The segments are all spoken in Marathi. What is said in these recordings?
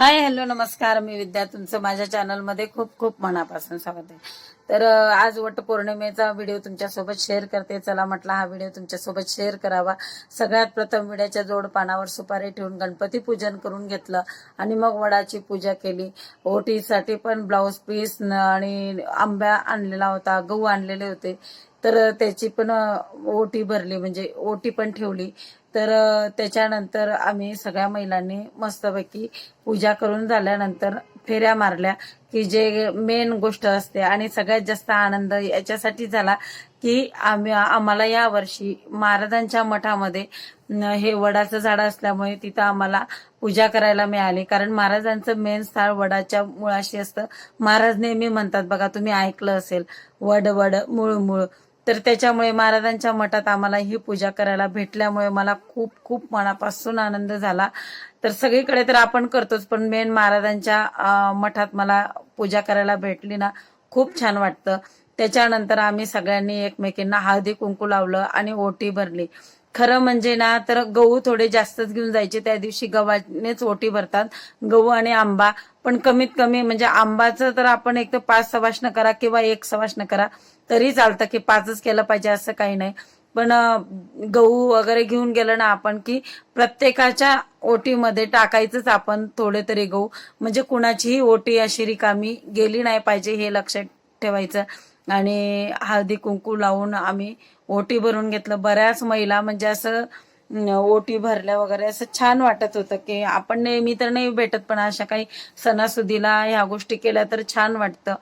हाय हॅलो नमस्कार. मी विद्या तुमचं माझ्या चॅनलमध्ये खूप खूप मनापासून स्वागत आहे. तर आज वटपौर्णिमेचा व्हिडिओ तुमच्यासोबत शेअर करते. चला म्हटला हा व्हिडिओ तुमच्यासोबत शेअर करावा. सगळ्यात प्रथम विड्याच्या जोड पानावर सुपारी ठेवून गणपती पूजन करून घेतलं आणि मग वडाची पूजा केली. ओटीसाठी पण ब्लाऊज पीस आणि आंब्या आणलेला होता गहू आणलेले होते. तर त्याची पण ओटी भरली. म्हणजे ओटी पण ठेवली. तर त्याच्यानंतर आम्ही सगळ्या महिलांनी मस्तपैकी पूजा करून झाल्यानंतर फेऱ्या मारल्या की जे मेन गोष्ट असते आणि सगळ्यात जास्त आनंद याच्यासाठी झाला की आम्ही आम्हाला या वर्षी महाराजांच्या मठामध्ये हे वडाचं झाड असल्यामुळे तिथं आम्हाला पूजा करायला मिळाली. कारण महाराजांचं मेन स्थळ वडाच्या मुळाशी असतं. महाराज नेहमी म्हणतात बघा तुम्ही ऐकलं असेल. वड वड मूळ मूळ तर त्याच्यामुळे महाराजांच्या मठात आम्हाला ही पूजा करायला भेटल्यामुळे मला खूप खूप मनापासून आनंद झाला. तर सगळीकडे तर आपण करतोच पण मेन महाराजांच्या मठात मला पूजा करायला भेटली ना खूप छान वाटतं. त्याच्यानंतर आम्ही सगळ्यांनी एकमेकींना हळदी कुंकू लावलं आणि ओटी भरली. खरं म्हणजे ना तर गहू थोडे जास्तच घेऊन जायचे. त्या दिवशी गव्हानेच ओटी भरतात. गहू आणि आंबा पण कमीत कमी म्हणजे आंबाचं तर आपण एक तर पाच सवाष्ण करा किंवा एक सवाष्ण करा तरी चालतं की पाचच केलं पाहिजे असं काही नाही. पण गहू वगैरे घेऊन गेलं ना आपण की प्रत्येकाच्या ओटीमध्ये टाकायचंच आपण थोडे तरी गहू. म्हणजे कुणाचीही ओटी अशी रिकामी गेली नाही पाहिजे हे लक्षात ठेवायचं. आणि हळदी कुंकू लावून आम्ही ओटी भरून घेतलं. बऱ्याच महिला म्हणजे असं ओटी भरल्या वगैरे असं छान वाटत होतं की आपण नेहमी तर नाही भेटत पण अशा काही सणासुदीला ह्या गोष्टी केल्या तर छान वाटतं.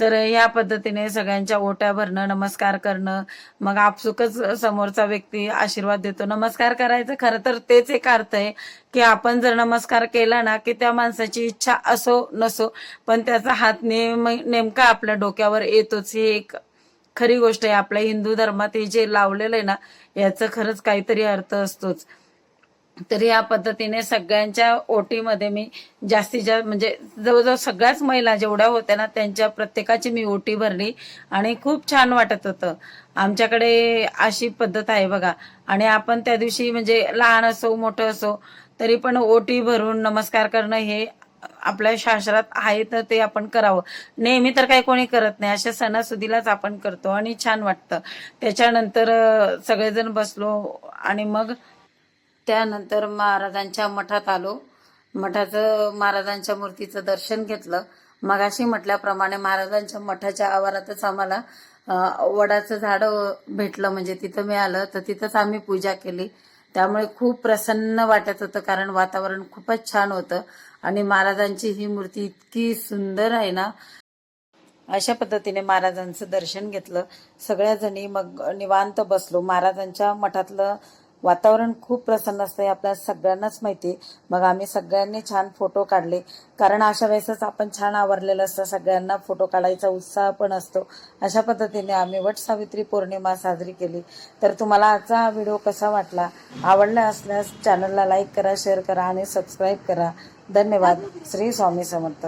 तर ह्या पद्धतीने सगळ्यांच्या ओट्या भरणं नमस्कार करणं मग आपसुकच समोरचा व्यक्ती आशीर्वाद देतो. नमस्कार करायचं खरं तर तेच एक अर्थ आहे की आपण जर नमस्कार केला ना की त्या माणसाची इच्छा असो नसो पण त्याचा हात नेम नेमका आपल्या डोक्यावर येतोच हे एक खरी गोष्ट आहे आपल्या हिंदू धर्मात हे जे लावलेलं आहे ना याचं खरंच काहीतरी अर्थ असतोच. तर या पद्धतीने सगळ्यांच्या ओटीमध्ये मी जास्तीत जास्त म्हणजे जवळजवळ सगळ्याच महिला जेवढ्या होत्या ना त्यांच्या प्रत्येकाची मी ओटी भरली आणि खूप छान वाटत होतं. आमच्याकडे अशी पद्धत आहे बघा. आणि आपण त्या दिवशी म्हणजे लहान असो मोठं असो तरी पण ओटी भरून नमस्कार करणं हे आपल्या शास्त्रात आहे तर ते आपण करावं. नेहमी तर काही कोणी करत नाही. अशा सणासुदीलाच आपण करतो आणि छान वाटतं. त्याच्यानंतर सगळेजण बसलो आणि मग त्यानंतर महाराजांच्या मठात आलो. मठाचं महाराजांच्या मूर्तीचं दर्शन घेतलं. मगाशी म्हटल्याप्रमाणे महाराजांच्या मठाच्या आवारातच आम्हाला वडाचं झाड भेटलं. म्हणजे तिथं मिळालं. तर तिथंच आम्ही पूजा केली. त्यामुळे खूप प्रसन्न वाटत होतं कारण वातावरण खूपच छान होतं. आणि महाराजांची ही मूर्ती इतकी सुंदर आहे ना. अशा पद्धतीने महाराजांचं दर्शन घेतलं. सगळ्या जणी मग निवांत बसलो. महाराजांच्या मठातलं वातावरण खूप प्रसन्न असतं हे आपल्या सगळ्यांनाच माहिती आहे. मग आम्ही सगळ्यांनी छान फोटो काढले. कारण अशा वेळेसच आपण छान आवरलेलं असतं सगळ्यांना फोटो काढायचा उत्साह पण असतो. अशा पद्धतीने आम्ही वट सावित्री पौर्णिमा साजरी केली. तर तुम्हाला आजचा हा व्हिडिओ कसा वाटला? आवडला असल्यास चॅनलला लाईक करा शेअर करा आणि सबस्क्राईब करा. धन्यवाद. श्री स्वामी समर्थ.